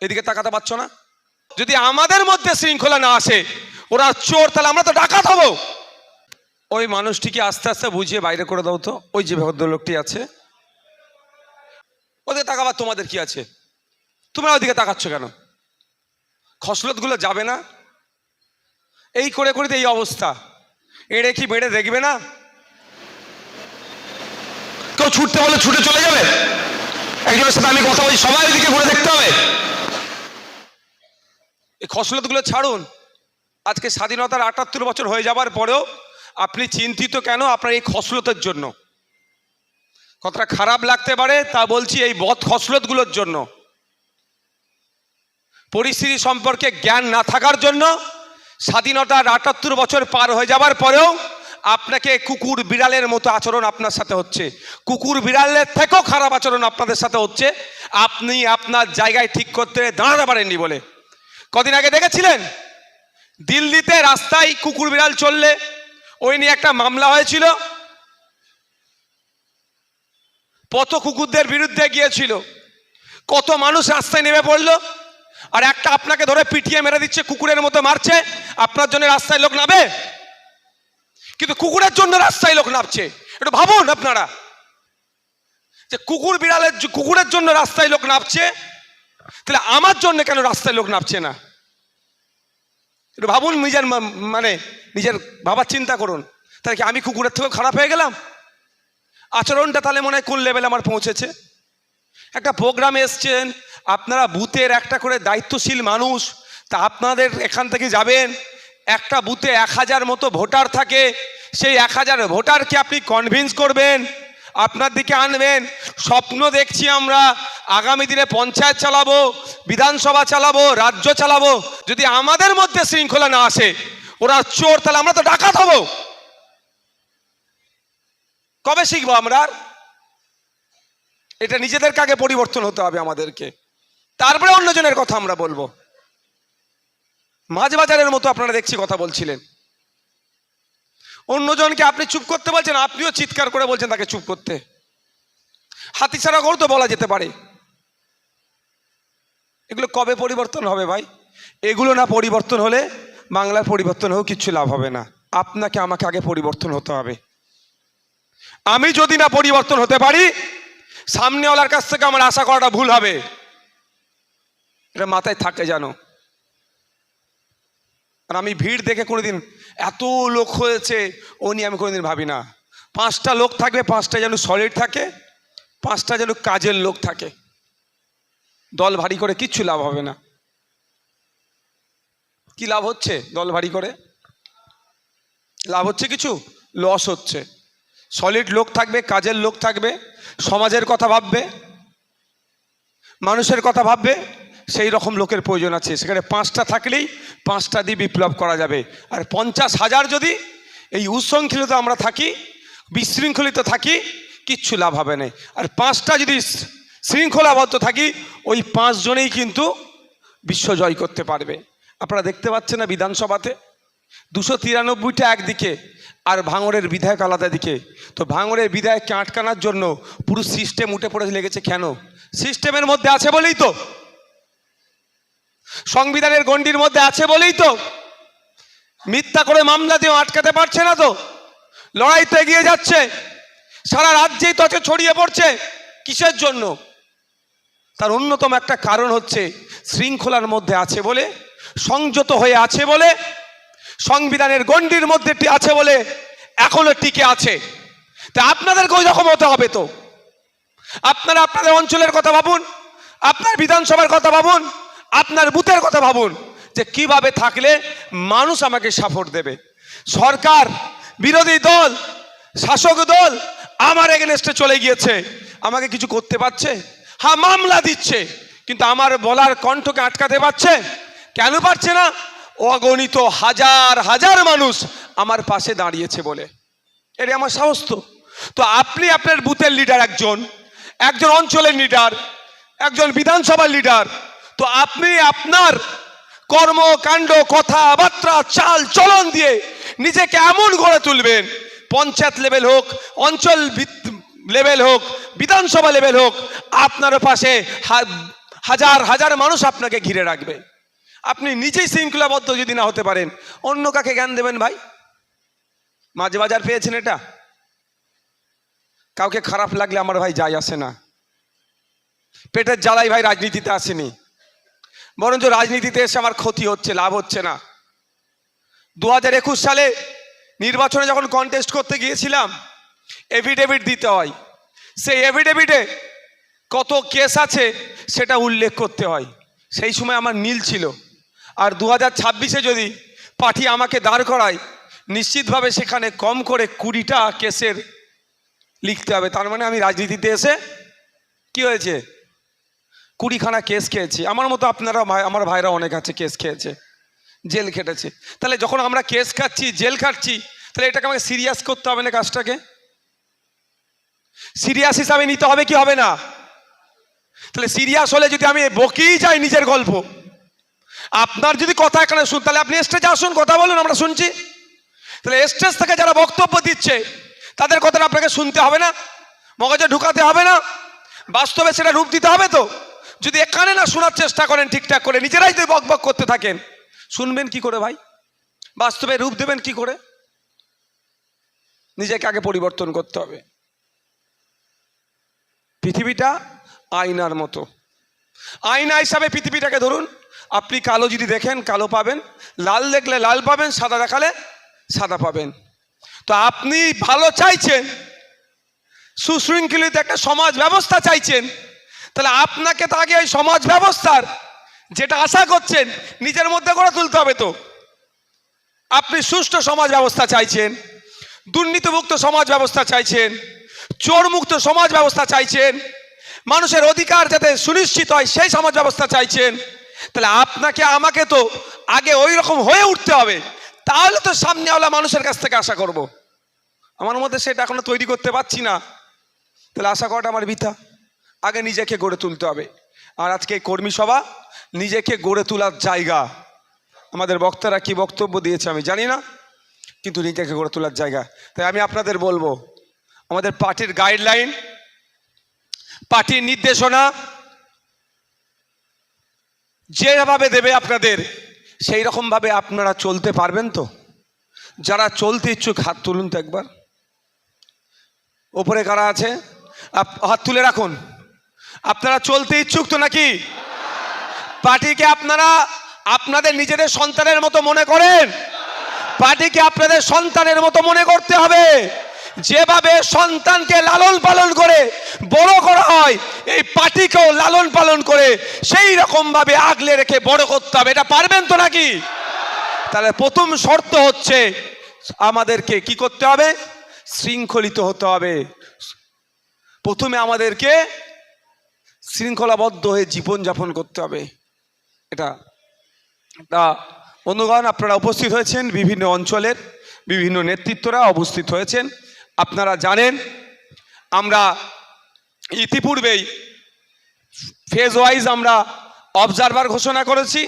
এদিকে তাকাতে পারছ না? যদি আমাদের মধ্যে শৃঙ্খলা না আসে, ওরা চোর, তাহলে আমরা তো ডাকাত হব। ওই মানুষটিকে আস্তে আস্তে বুঝিয়ে বাইরে করে দাও তো। ওই যে ভদ্রলোকটি আছে। ওদের তাকাবার তোমাদের কি আছে? তোমরা ওদিকে তাকাচ্ছ কেন? খসলতগুলো যাবে না? এই করে করে এই অবস্থা। এড়ে কি বেড়ে দেখবে না? কেউ ছুটতে বলে ছুটে চলে যাবে? একজনের সাথে আমি কথা বলছি সবাই ওইদিকে ঘুরে দেখতে হবে। এই খসলতগুলো ছাড়ুন। আজকে স্বাধীনতার আটাত্তর বছর হয়ে যাবার পরেও আপনি চিন্তিত কেন? আপনার এই খসলতের জন্য। কতটা খারাপ লাগতে পারে তা বলছি এই বদ খসলতগুলোর জন্য। পরিস্থিতি সম্পর্কে জ্ঞান না থাকার জন্য স্বাধীনতার আটাত্তর বছর পার হয়ে যাবার পরেও আপনাকে কুকুর বিড়ালের মতো আচরণ আপনার সাথে হচ্ছে। কুকুর বিড়ালের থেকেও খারাপ আচরণ আপনাদের সাথে হচ্ছে। আপনি আপনার জায়গায় ঠিক করতে দাঁড়াতে পারেননি বলে। কদিন আগে দেখেছিলেন? দিল্লিতে রাস্তায় কুকুর বিড়াল চললে ওই নিয়ে একটা মামলা হয়েছিল। পথ কুকুরদের বিরুদ্ধে গিয়েছিল। কত মানুষ রাস্তায় নেমে পড়ল। আর একটা আপনাকে ধরে পিটিয়ে মেরে দিচ্ছে, কুকুরের মতো মারছে। আপনার জন্য রাস্তায় লোক নাবে কিন্তু কুকুরের জন্য রাস্তায় লোক নামছে। একটু ভাবুন আপনারা। যে কুকুর বিড়ালের কুকুরের জন্য রাস্তায় লোক নামছে, তাহলে আমার জন্য কেন রাস্তায় লোক নামছে না? একটু ভাবুন নিজের মানে নিজের ভাবার চিন্তা করুন। তাহলে কি আমি কুকুরের থেকেও খারাপ হয়ে গেলাম? আচরণটা তাহলে মনে হয় কোন লেভেলে আমার পৌঁছেছে? একটা প্রোগ্রাম এসছেন, আপনারা বুথের একটা করে দায়িত্বশীল মানুষ, তা আপনাদের এখান থেকে যাবেন একটা বুথে এক হাজার মতো ভোটার থাকে, সেই এক হাজার ভোটারকে আপনি কনভিন্স করবেন, আপনার দিকে আনবেন। স্বপ্ন দেখছি আমরা, আগামী দিনে পঞ্চায়েত চালাবো, বিধানসভা চালাবো, রাজ্য চালাবো। যদি আমাদের মধ্যে শৃঙ্খলা না আসে, ওরা চোর, তাহলে আমরা তো ডাকাত হব। কবে শিখব আমরা এটা নিজেদেরকে আগে পরিবর্তন হতে হবে আমাদেরকে। তারপরে অন্যজনের কথা আমরা বলব। মাঝ বাজারের মতো আপনারা দেখছি কথা বলছিলেন। অন্যজনকে আপনি চুপ করতে বলছেন, আপনিও চিৎকার করে বলছেন তাকে চুপ করতে। হাতিছাড়া করে তো বলা যেতে পারে। এগুলো কবে পরিবর্তন হবে ভাই? এগুলো না পরিবর্তন হলে বাংলার পরিবর্তন হোক, কিচ্ছু লাভ হবে না। আপনাকে, আমাকে আগে পরিবর্তন হতে হবে। আমি যদি না পরিবর্তন হতে পারি, সামনেওয়ালার কাছ থেকে আমার আশা করাটা ভুল হবে। এটা মাথায় থাকে জানো আর আমি ভিড় দেখে কোনোদিন এত লোক হয়েছে, ও নিয়ে আমি কোনোদিন ভাবি না। পাঁচটা লোক থাকবে পাঁচটা যেন সলিড থাকে, পাঁচটা যেন কাজের লোক থাকে। দল ভারী করে কিচ্ছু লাভ হবে না। কি লাভ হচ্ছে দল ভারী করে? লাভ হচ্ছে কিছু? লস হচ্ছে। সলিড লোক থাকবে, কাজের লোক থাকবে, সমাজের কথা ভাববে, মানুষের কথা ভাববে সেই রকম লোকের প্রয়োজন আছে। সেখানে পাঁচটা থাকলেই পাঁচটা দিয়ে বিপ্লব করা যাবে। আর পঞ্চাশ হাজার যদি এই উচ্ছৃঙ্খলিত আমরা থাকি, বিশৃঙ্খলিত থাকি, কিচ্ছু লাভ হবে না। আর পাঁচটা যদি শৃঙ্খলাবদ্ধ থাকি, ওই পাঁচজনেই কিন্তু বিশ্ব জয় করতে পারবে। আপনারা দেখতে পাচ্ছেন না বিধানসভাতে? দুশো তিরানব্বইটা একদিকে আর ভাঙড়ের বিধায়ক আলাদা দিকে। তো ভাঙড়ের বিধায়ককে আটকানোর জন্য পুরো সিস্টেম উঠে পড়ে লেগেছে কেন? সিস্টেমের মধ্যে আছে বলেই তো। সংবিধানের গণ্ডির মধ্যে আছে বলেই তো। মিথ্যা করে মামলা দিয়ে আটকাতে পারছে না তো। লড়াই তো এগিয়ে যাচ্ছে। সারা রাজ্যেই তো ছড়িয়ে পড়ছে। কিসের জন্য? তার অন্যতম একটা কারণ হচ্ছে শৃঙ্খলার মধ্যে আছে বলে, সংযত হয়ে আছে বলে, সংবিধানের গণ্ডির মধ্যে আছে বলে এখনও টিকে আছে। তা আপনাদেরকে ওই রকম হতে হবে তো। আপনারা আপনাদের অঞ্চলের কথা ভাবুন, আপনার বিধানসভার কথা ভাবুন আপনার বুথের কথা ভাবুন যে কীভাবে থাকলে মানুষ আমাকে সাপোর্ট দেবে। সরকার, বিরোধী দল, শাসক দল আমার এগেনস্টে চলে গিয়েছে। আমাকে কিছু করতে পারছে? হ্যাঁ মামলা দিচ্ছে। কিন্তু আমার বলার কণ্ঠকে আটকাতে পারছে? কেন পারছে না? অগণিত হাজার হাজার মানুষ আমার পাশে দাঁড়িয়েছে বলে। এটা আমার সাহস তো। তো আপনি আপনার বুথের লিডার একজন একজন অঞ্চলের লিডার একজন বিধানসভার লিডার তো আপনি আপনার কর্মকাণ্ড কথাবার্তা, চাল, চলন দিয়ে নিজেকে এমন গড়ে তুলবেন। পঞ্চায়েত লেভেল হোক, অঞ্চল লেভেল হোক, বিধানসভা লেভেল হোক, আপনার পাশে হাজার হাজার মানুষ আপনাকে ঘিরে রাখবে। আপনি নিজেই শৃঙ্খলাবদ্ধ যদি না হতে পারেন, অন্য কাকে জ্ঞান দেবেন ভাই? মাঝে বাজার পেয়েছেন এটা? কাউকে খারাপ লাগলে আমার ভাই যায় আসে না। পেটের জ্বালাই ভাই রাজনীতিতে আসেনি। বরঞ্চ রাজনীতিতে এসে আমার ক্ষতি হচ্ছে, লাভ হচ্ছে না। দু হাজার একুশ সালে নির্বাচনে যখন কন্টেস্ট করতে গিয়েছিলাম এফিডেভিট দিতে হয়। সেই এফিডেভিটে কত কেস আছে সেটা উল্লেখ করতে হয়। সেই সময় আমার নীল ছিল। আর দু হাজার ছাব্বিশে যদি পার্টি আমাকে দাঁড় করায়, নিশ্চিতভাবে সেখানে কম করে কুড়িটা কেসের লিখতে হবে। তার মানে আমি রাজনীতিতে এসে কি হয়েছে? কুড়িখানা কেস খেয়েছি। আমার মতো আপনারা ভাই, আমার ভাইরা অনেক আছে কেস খেয়েছে, জেল খেটেছে। তাহলে যখন আমরা কেস খাচ্ছি, জেল খাচ্ছি, তাহলে এটাকে আমাকে সিরিয়াস করতে হবে না কাজটাকে? সিরিয়াস হিসাবে নিতে হবে কি হবে না? তাহলে সিরিয়াস হলে যদি আমি বকেই যাই নিজের গল্প, আপনার যদি কথা এখানে শুন, তাহলে আপনি স্টেজে আসুন, কথা বলুন, আমরা শুনছি। তাহলে স্টেজ থেকে যারা বক্তব্য দিচ্ছে, তাদের কথাটা আপনাকে শুনতে হবে না, মগজে ঢুকাতে হবে না, বাস্তবে সেটা রূপ দিতে হবে তো? যদি এখানে না শোনার চেষ্টা করেন ঠিকঠাক করে, নিজেরাই যদি বক বক করতে থাকেন, শুনবেন কি করে ভাই? বাস্তবে রূপ দেবেন কি করে? নিজেকে আগে পরিবর্তন করতে হবে। পৃথিবীটা আয়নার মতো। আয়না হিসাবে পৃথিবীটাকে ধরুন, আপনি কালো যদি দেখেন, কালো পাবেন, লাল দেখলে লাল পাবেন, সাদা দেখালে সাদা পাবেন। তো আপনি ভালো চাইছেন, সুশৃঙ্খলিত একটা সমাজ ব্যবস্থা চাইছেন তাহলে আপনাকে তো আগে ওই সমাজ ব্যবস্থার যেটা আশা করছেন, নিজের মধ্যে করে তুলতে হবে তো। আপনি সুষ্ঠু সমাজ ব্যবস্থা চাইছেন, দুর্নীতিমুক্ত সমাজ ব্যবস্থা চাইছেন, চোরমুক্ত সমাজ ব্যবস্থা চাইছেন, মানুষের অধিকার যাতে সুনিশ্চিত হয় সেই সমাজ ব্যবস্থা চাইছেন, তাহলে আপনাকে, আমাকে তো আগে ওই রকম হয়ে উঠতে হবে। তাহলে তো সামনেওয়ালা মানুষের কাছ থেকে আশা করব। আমার মধ্যে সেটা এখনও তৈরি করতে পারছি না। তাহলে আশা করাটা আমার বৃথা। আগে নিজেকে গড়ে তুলতে হবে। আর আজকে কর্মী সভা, নিজেকে গড়ে তোলার জায়গা। আমাদের বক্তারা কি বক্তব্য দিয়েছে আমি জানি না, কিন্তু নিজেকে গড়ে তোলার জায়গা। তাই আমি আপনাদের বলব, আমাদের পার্টির গাইডলাইন পার্টির নির্দেশনা, যেভাবে দেবে আপনাদের সেই রকমভাবে আপনারা চলতে পারবেন তো? যারা চলতে ইচ্ছুক, হাত তুলুন তো একবার। ওপরে কারা আছে? হাত তুলে রাখুন। আপনারা চলতে ইচ্ছুক তো নাকি? পার্টিকে আপনারা আপনাদের নিজেদের সন্তানের মতো মনে করেন? পার্টিকে আপনাদের সন্তানের মতো মনে করতে হবে। যেভাবে সন্তানকে লালন পালন করে বড় করা হয়, এই পার্টিকেও লালন পালন করে সেই রকম ভাবে আগলে রেখে বড় করতে হবে। এটা পারবেন তো নাকি? তাহলে প্রথম শর্ত হচ্ছে আমাদেরকে কি করতে হবে? শৃঙ্খলিত হতে হবে। প্রথমে আমাদেরকে শৃঙ্খলাবদ্ধ হয়ে জীবনযাপন করতে হবে। এটা তা বন্ধুগণ, আপনারা উপস্থিত হয়েছেন বিভিন্ন অঞ্চলের বিভিন্ন নেতৃত্বরা উপস্থিত হয়েছেন। আপনারা জানেন, আমরা ইতিপূর্বেই ফেজ ওয়াইজ আমরা অবজারভার ঘোষণা করেছি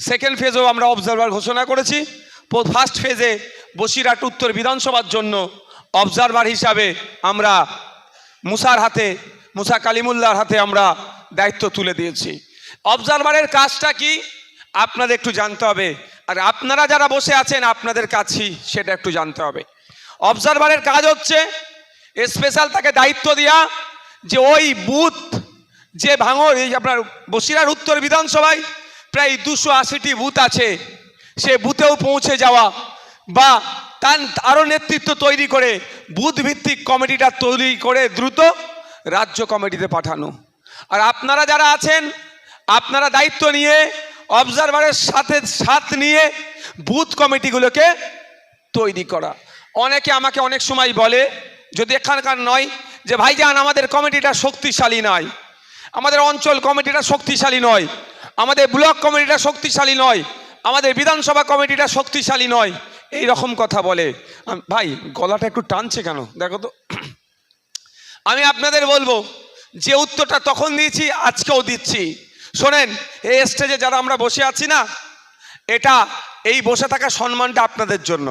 সেকেন্ড ফেজেও আমরা অবজারভার ঘোষণা করেছি। ফার্স্ট ফেজে বসিরহাট উত্তর বিধানসভার জন্য অবজারভার হিসাবে আমরা মুসার হাতে মুসা কালিমুল্লার হাতে আমরা দায়িত্ব তুলে দিয়েছি। অবজারভারের কাজটা কি? আপনাদের একটু জানতে হবে। আর আপনারা যারা বসে আছেন, আপনাদের কাছেই সেটা একটু জানতে হবে। অবজারভারের কাজ হচ্ছে স্পেশাল তাকে দায়িত্ব দেওয়া যে ওই বুথ, যে ভাঙর, এই আপনার বসিরার উত্তর বিধানসভায় প্রায় দুশো আশিটি বুথ আছে, সে বুথেও পৌঁছে যাওয়া বা তার আরও নেতৃত্ব তৈরি করে বুথ ভিত্তিক কমিটিটা তৈরি করে দ্রুত রাজ্য কমিটিতে পাঠানো। আর আপনারা যারা আছেন, আপনারা দায়িত্ব নিয়ে অবজারভারের সাথে সাথ নিয়ে বুথ কমিটিগুলোকে তৈরি করা। অনেকে আমাকে অনেক সময় বলে, যদি এখানকার নয়, যে ভাইজান, আমাদের কমিটিটা শক্তিশালী নয়। আমাদের অঞ্চল কমিটিটা শক্তিশালী নয়। আমাদের ব্লক কমিটিটা শক্তিশালী নয়। আমাদের বিধানসভা কমিটিটা শক্তিশালী নয়। এই রকম কথা বলে। ভাই, গলাটা একটু টানছে কেন? দেখো তো। আমি আপনাদের বলব, যে উত্তরটা তখন দিয়েছি, আজকেও দিচ্ছি। শোনেন, এই স্টেজে যারা আমরা বসে আছি না, এটা, এই বসে থাকা সম্মানটা আপনাদের জন্য।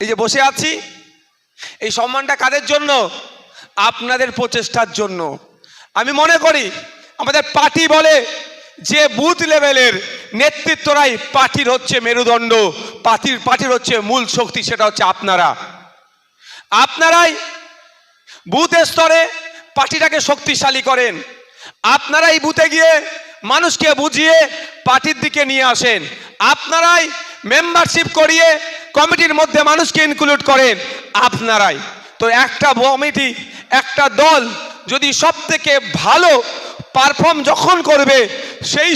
এই যে বসে আছি, এই সম্মানটা কাদের জন্য? আপনাদের প্রচেষ্টার জন্য। আমি মনে করি, আমাদের পার্টি বলে যে বুথ লেভেলের নেতৃত্বরাই পার্টির হচ্ছে মেরুদণ্ড, পার্টির পার্টির হচ্ছে মূল শক্তি, সেটা হচ্ছে আপনারা। আপনারাই বুথ স্তরে পার্টিটাকে শক্তিশালী করেন। আপনারাই বুথে গিয়ে মানুষকে বুঝিয়ে পার্টির দিকে নিয়ে আসেন। আপনারাই মেম্বারশিপ করিয়ে কমিটির মধ্যে মানুষকে ইনক্লুড করেন। আপনারাই। তো একটা কমিটি, একটা দল যদি সব থেকে ভালো পারফর্ম যখন করবে, সেই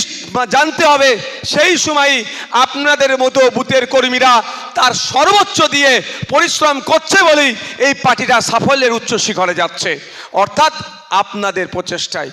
জানতে হবে, সেই সময়ই আপনাদের মতো বুথের কর্মীরা তার সর্বোচ্চ দিয়ে পরিশ্রম করছে বলেই এই পার্টিটা সাফল্যের উচ্চ শিখরে যাচ্ছে। অর্থাৎ আপনাদের প্রচেষ্টায়